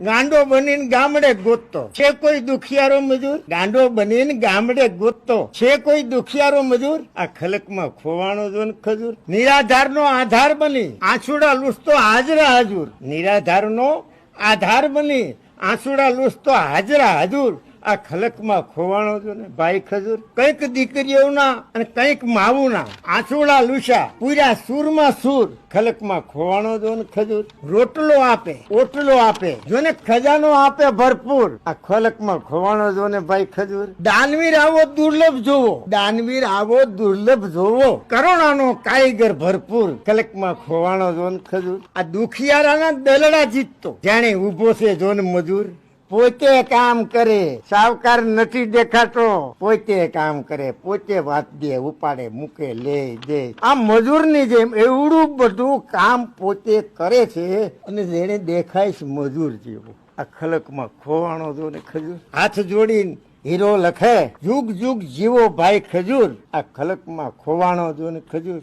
ગાંડો બનીને ગામડે ગોતતો. છે કોઈ દુખિયારો મજૂર? ગાંડો બનીને ગામડે ગોતતો. છે કોઈ દુખિયારો મજૂર? આ ખલકમાં ખોવાણો જો ખજૂર. નિરાધારનો આધાર બની. આંસુડા લૂસતો હાજરા હજુર. નિરાધારનો આધાર બની. આંસુડા લૂસતો હાજરા હજુર. આ ખલકમાં ખોવાણો જો ને, ભાઈ ખજૂર, કંઈક દીકરીઓના અને કંઈક માવુના આંસુડા લુસા પૂરા સૂરમાં સૂર. ખલકમાં ખોવાણો જો ને ખજૂર, રોટલો આપે, ઓટલો આપે, જો ને ખજાનો આપે ભરપૂર. આ ખલકમાં ખોવાણો જો ને, ભાઈ ખજૂર. દાનવીર આવો દુર્લભ જોવો. દાનવીર આવો દુર્લભ જોવો. કરુણાનો કારીગર ભરપૂર. ખલકમાં ખોવાણો જો ને ખજૂર. આ દુખિયારાના દલડા જીતતો. જાણે ઊભો છે જો ને મજૂર. પોતે કામ કરે, સાવકાર નથી દેખાતો. પોતે કામ કરે, પોતે વાત દે, ઉપાડે, મૂકે, લે, દે. આ મજૂરની જેમ એવડું બધું કામ પોતે કરે છે અને જેને દેખાય છે મજૂર જેવું. આ ખલકમાં ખોવાણો જો ને ખજૂર. હાથ જોડીને હીરો લખે જુગ જુગ જીવો ભાઈ ખજૂર. આ ખલકમાં ખોવાણો જો ને ખજૂર.